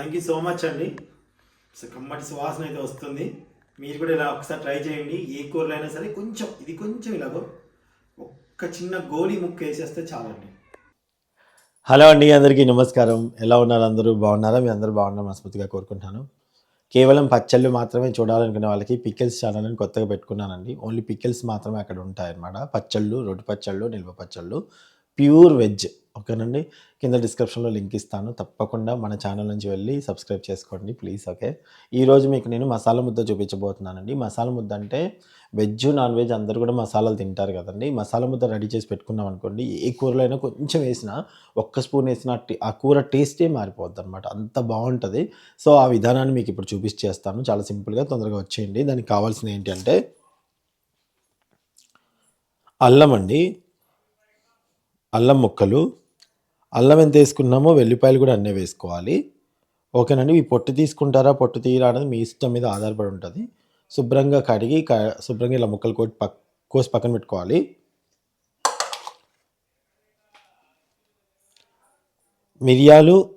Thank you so much అండి. So కమ్మటి సువాసన అయితే వస్తుంది. మీరు కూడా ఇలా ఒకసారి ట్రై చేయండి. ఏ కూరలో అయినా సరే కొంచెం ఇది కొంచెం ఇలాగో ఒక్క చిన్న గోలి ముక్క వేసేస్తే చాలండి. హలో అండి అందరికీ నమస్కారం. ఎలా ఉన్నారు అందరూ? బాగున్నారా? మీ అందరూ బాగున్నారు మనస్ఫూర్తిగా కోరుకుంటాను కేవలం పచ్చళ్ళు మాత్రమే చూడాలనుకునే వాళ్ళకి పికిల్స్ ఛానల్ అని కొత్తగా పెట్టుకున్నానండి. ఓన్లీ పికిల్స్ మాత్రమే అక్కడ ఉంటాయన్నమాట. పచ్చళ్ళు రొట్టి పచ్చళ్ళు నిల్వ పచ్చళ్ళు ప్యూర్ వెజ్. ఓకేనండి. కింద డిస్క్రిప్షన్లో లింక్ ఇస్తాను. తప్పకుండా మన ఛానల్ నుంచి వెళ్ళి సబ్స్క్రైబ్ చేసుకోండి ప్లీజ్ ఓకే? ఈరోజు మీకు నేను మసాలా ముద్ద చూపించబోతున్నానండి. మసాలా ముద్ద అంటే వెజ్ నాన్ వెజ్ అందరూ కూడా మసాలాలు తింటారు కదండి. మసాలా ముద్ద రెడీ చేసి పెట్టుకున్నాం అనుకోండి ఏ కూరలో అయినా కొంచెం వేసినా ఒక్క స్పూన్ వేసిన ఆ కూర టేస్టే మారిపోద్ది అనమాట అంత బాగుంటుంది. సో ఆ విధానాన్ని మీకు ఇప్పుడు చూపించేస్తాను చాలా సింపుల్గా తొందరగా వచ్చేయండి. దానికి కావాల్సిన ఏంటి అంటే అల్లం అండి. అల్లం ముక్కలు. అల్లం ఎంత వేసుకున్నామో వెల్లిపాయలు కూడా అన్నీ వేసుకోవాలి. ఓకేనండి ఈ పొట్టు తీసుకుంటారా పొట్టు తీయరా అనేది మీ ఇష్టం మీద ఆధారపడి ఉంటుంది. శుభ్రంగా కడిగి క- శుభ్రంగా ఇలా ముక్కలు కోటి పక్ కోసి పక్కన పెట్టుకోవాలి. మిరియాలు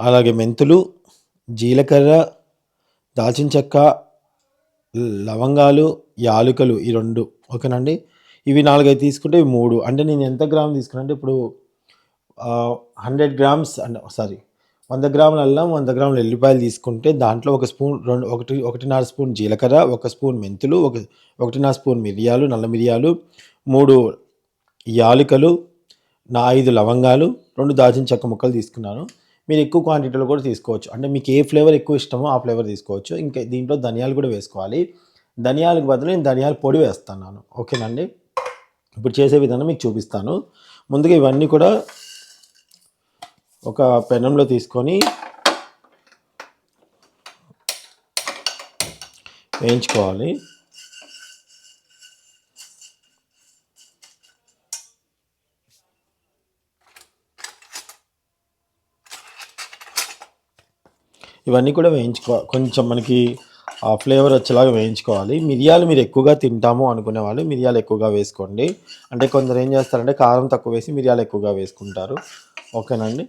అలాగే మెంతులు జీలకర్ర దాల్చిన చెక్క లవంగాలు యాలుకలు ఈ రెండు. ఓకేనండి ఇవి నాలుగైదు తీసుకుంటే ఇవి మూడు. అంటే నేను ఎంత గ్రామ్ తీసుకున్నా అంటే ఇప్పుడు హండ్రెడ్ గ్రామ్స్ అంటే సారీ వంద గ్రాముల అల్లం వంద గ్రాముల ఎల్లిపాయలు తీసుకుంటే దాంట్లో ఒక స్పూన్ రెండు ఒకటి ఒకటిన్నర స్పూన్ జీలకర్ర ఒక స్పూన్ మెంతులు ఒక ఒకటిన్నర స్పూన్ మిరియాలు నల్ల మిరియాలు మూడు యాలుకలు నా ఐదు లవంగాలు రెండు దాచిన చెక్క ముక్కలు తీసుకున్నాను. మీరు ఎక్కువ క్వాంటిటీలో కూడా తీసుకోవచ్చు. అంటే మీకు ఏ ఫ్లేవర్ ఎక్కువ ఇష్టమో ఆ ఫ్లేవర్ తీసుకోవచ్చు. ఇంకా దీంట్లో ధనియాలు కూడా వేసుకోవాలి. ధనియాలకు బదులు నేను ధనియాల పొడి వేస్తున్నాను. ఓకేనండి ఇప్పుడు చేసే విధానం మీకు చూపిస్తాను. ముందుగా ఇవన్నీ కూడా ఒక పెనంలో తీసుకొని వేయించుకోవాలి. ఇవన్నీ కూడా వేయించుకో కొంచెం మనకి ఫ్లేవర్ వచ్చేలాగా వేయించుకోవాలి. మిరియాలు మీరు ఎక్కువగా తింటాము అనుకునే వాళ్ళు మిరియాలు ఎక్కువగా వేసుకోండి. అంటే కొందరు ఏం చేస్తారంటే కారం తక్కువ వేసి మిరియాలు ఎక్కువగా వేసుకుంటారు. ఓకేనండి?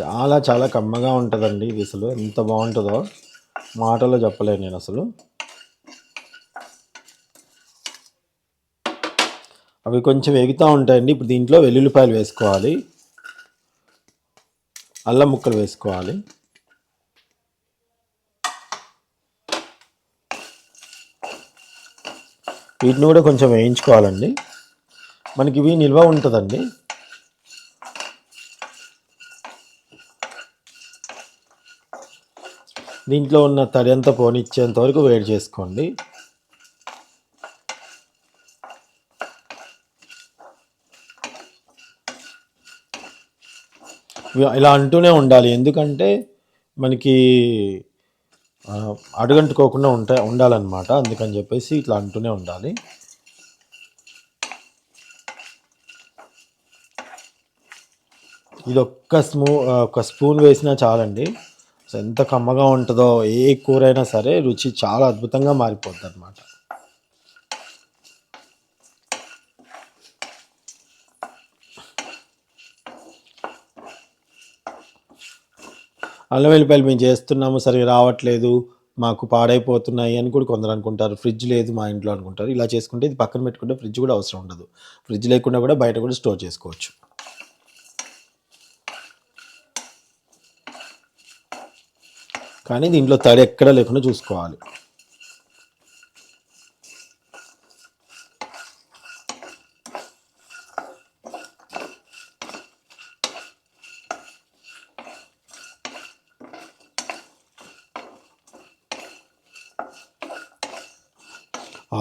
చాలా చాలా కమ్మగా ఉంటుందండి ఇది అసలు. ఎంత బాగుంటుందో మాటలో చెప్పలేను నేను అసలు. అవి కొంచెం ఎగుతూ ఉంటాయండి. ఇప్పుడు దీంట్లో వెల్లుల్లిపాయలు వేసుకోవాలి. అల్లం ముక్కలు వేసుకోవాలి. వీటిని కూడా కొంచెం వేయించుకోవాలండి. మనకి ఇవి నిల్వ ఉంటుందండి. దీంట్లో ఉన్న తడి అంతా పోనిచ్చేంత వరకు వేడి చేసుకోండి. ఇలా అంటూనే ఉండాలి. ఎందుకంటే మనకి అడుగంటుకోకుండా ఉంటా ఉండాలన్నమాట. అందుకని చెప్పేసి ఇట్లా అంటూనే ఉండాలి. ఇది ఒక్క స్మూ ఒక స్పూన్ వేసినా చాలండి. ఎంత కమ్మగా ఉంటుందో ఏ కూర అయినా సరే రుచి చాలా అద్భుతంగా మారిపోద్ది అనమాట అల్లం వెల్లిపాయలు మేము చేస్తున్నాము సరిగా రావట్లేదు మాకు పాడైపోతున్నాయి అని కూడా కొందరు అనుకుంటారు. ఫ్రిడ్జ్ లేదు మా ఇంట్లో అనుకుంటారు. ఇలా చేసుకుంటే ఇది పక్కన పెట్టుకుంటే ఫ్రిడ్జ్ కూడా అవసరం ఉండదు. ఫ్రిడ్జ్ లేకుండా కూడా బయట కూడా స్టోర్ చేసుకోవచ్చు. కానీ దీంట్లో తడి ఎక్కడ లేకుండా చూసుకోవాలి.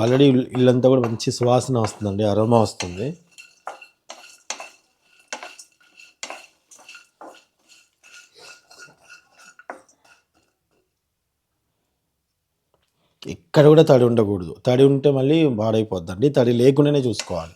ఆల్రెడీ ఇల్లంతా కూడా మంచి సువాసన వస్తుందండి అరోమా వస్తుంది. ఇక్కడ కూడా తడి ఉండకూడదు. తడి ఉంటే మళ్ళీ పాడైపోద్దండి. తడి లేకుండానే చూసుకోవాలి.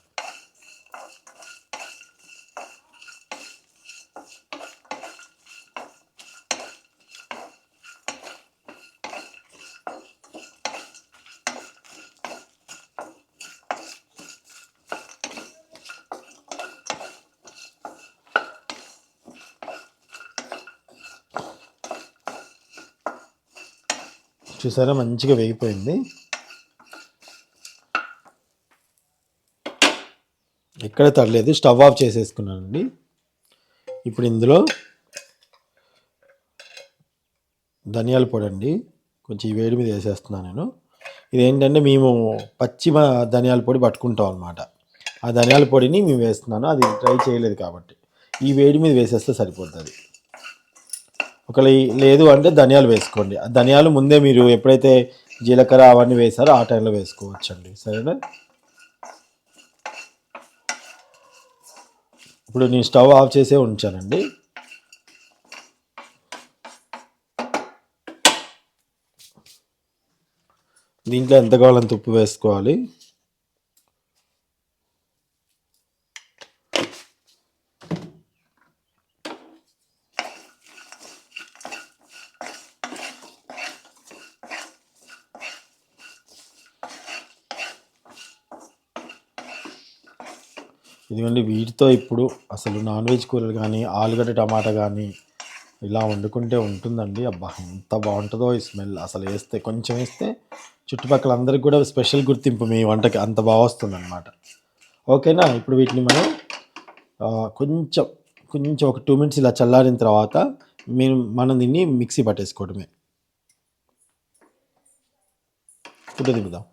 చూసారా? మంచిగా వేగిపోయింది. ఎక్కడ తడలేదు స్టవ్ ఆఫ్ చేసేసుకున్నానండి. ఇప్పుడు ఇందులో ధనియాల పొడి అండి. కొంచెం ఈ వేడి మీద వేసేస్తున్నాను నేను. ఇదేంటంటే మేము పచ్చి ధనియాల పొడి పట్టుకుంటాం అనమాట ఆ ధనియాల పొడిని మేము వేస్తున్నాను. అది ట్రై చేయలేదు కాబట్టి. ఈ వేడి మీద వేసేస్తే సరిపోతుంది ఒకవేళ లేదు అంటే ధనియాలు వేసుకోండి. ఆ ధనియాలు ముందే మీరు ఎప్పుడైతే జీలకర్ర అవన్నీ వేసారో ఆ టైంలో వేసుకోవచ్చండి. సరేనా? ఇప్పుడు నేను స్టవ్ ఆఫ్ చేసే ఉంచానండి. దీంట్లో ఎంత కావాలంత ఉప్పు వేసుకోవాలి. ఇదిగోండి వీటితో ఇప్పుడు అసలు నాన్ వెజ్ కూరలు కానీ ఆలుగడ్డ టమాటా కానీ ఇలా వండుకుంటే ఉంటుందండి. అబ్బా ఎంత బాగుంటుందో ఈ స్మెల్. అసలు వేస్తే కొంచెం వేస్తే చుట్టుపక్కల అందరికి కూడా స్పెషల్ గుర్తింపు మీ వంటకి అంత బాగా వస్తుందన్నమాట. ఓకేనా? ఇప్పుడు వీటిని మనం కొంచెం కొంచెం ఒక టూ మినిట్స్ ఇలా చల్లారిన తర్వాత మీరు మనం దీన్ని మిక్సీ పట్టేసుకోవడమే. ఫుడ్ దిగుదాం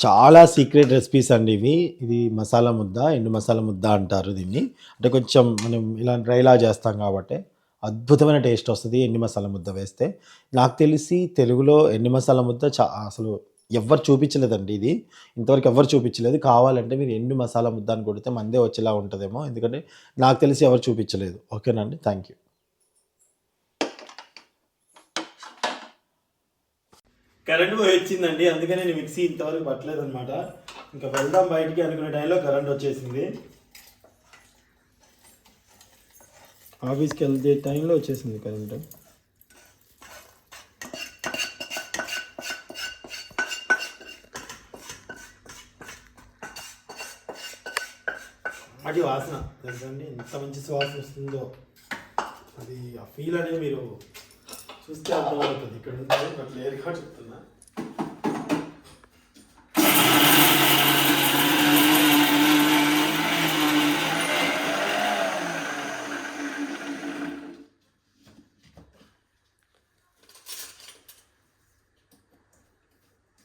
చాలా సీక్రెట్ రెసిపీస్ అండి ఇవి. ఇది మసాలా ముద్ద ఎండు మసాలా ముద్ద అంటారు దీన్ని. అంటే కొంచెం మనం ఇలా డ్రైలా చేస్తాం కాబట్టి అద్భుతమైన టేస్ట్ వస్తుంది ఎండు మసాలా ముద్ద వేస్తే. నాకు తెలిసి తెలుగులో ఎండు మసాలా ముద్ద చా అసలు ఎవ్వరు చూపించలేదండి ఇది. ఇంతవరకు ఎవ్వరు చూపించలేదు. కావాలంటే మీరు ఎండు మసాలా ముద్ద అని కొడితే మందే వచ్చేలా ఉంటుందేమో. ఎందుకంటే నాకు తెలిసి ఎవరు చూపించలేదు. ఓకేనండి థ్యాంక్ యూ కరెంట్ పోయి వచ్చిందండి. అందుకనే నేను మిక్సీ ఇంతవరకు పట్టలేదు అనమాట ఇంకా వెళ్దాం బయటికి అనుకునే టైంలో కరెంట్ వచ్చేసింది. ఆఫీస్కి వెళ్తే టైంలో వచ్చేసింది కరెంట్. అది వాసన. తెలుసండి ఎంత మంచి సువాసన వస్తుందో. అది ఆ ఫీల్ అనేది మీరు చూస్తే అర్థమవుతుంది. ఇక్కడ ఉంటుంది బట్ క్లియర్గా చెప్తున్నా.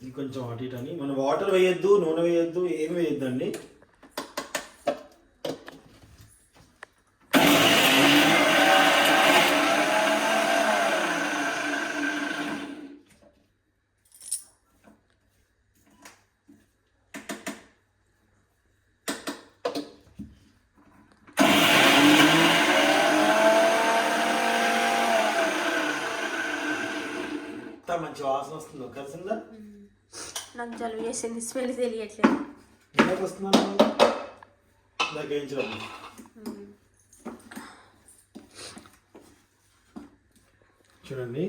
ఇది కొంచెం అటు ఇటు అని. మనం వాటర్ వేయొద్దు నూనె వేయొద్దు ఏం వేయొద్దండి? ఎంత మంచి వాసన వస్తుందో? కలిసిందా? నాకు జలుబు చేసింది స్మెల్ తెలియట్లేదు. ఎందుకు వస్తున్నాను దగ్గరించడం చూడండి.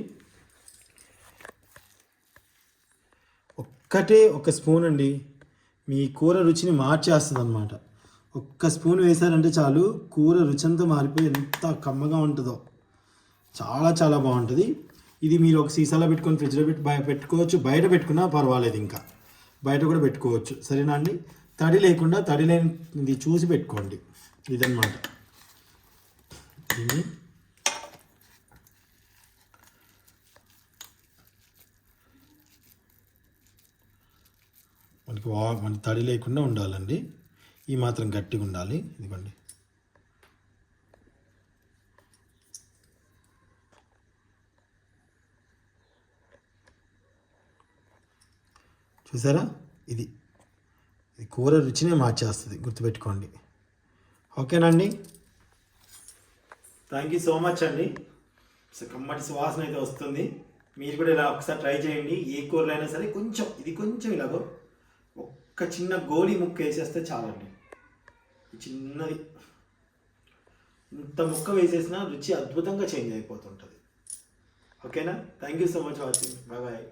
ఒక్కటే ఒక స్పూన్ అండి. మీ కూర రుచిని మార్చేస్తుంది అనమాట ఒక్క స్పూన్ వేసారంటే చాలు కూర రుచి అంతా మారిపోయి ఎంత కమ్మగా ఉంటుందో. చాలా చాలా బాగుంటుంది. ఇది మీరు ఒక సీసాలో పెట్టుకొని ఫ్రిడ్జ్లో పెట్టి బయట పెట్టుకోవచ్చు. బయట పెట్టుకున్నా పర్వాలేదు ఇంకా. బయట కూడా పెట్టుకోవచ్చు. సరేనా అండి? తడి లేకుండా తడి లేనిది చూసి పెట్టుకోండి. ఇదన్నమాట. దీన్ని. మనకి వా మన తడి లేకుండా ఉండాలండి. ఈ మాత్రం గట్టిగా ఉండాలి. ఇదిగోండి. చూసారా? ఇది. ఇది కూర రుచినే మార్చేస్తుంది. గుర్తుపెట్టుకోండి. ఓకేనండి? థ్యాంక్ యూ సో మచ్ అండి. కమ్మటి సువాసన అయితే వస్తుంది. మీరు కూడా ఇలా ఒకసారి ట్రై చేయండి. ఏ కూరలో అయినా సరే కొంచెం ఇది కొంచెం ఇలాగో ఒక్క చిన్న గోళీ ముక్క వేసేస్తే చాలండి. చిన్నది. ఇంత ముక్క వేసేసినా రుచి అద్భుతంగా చేంజ్ అయిపోతుంటుంది. ఓకేనా? Thank you so much watching bye bye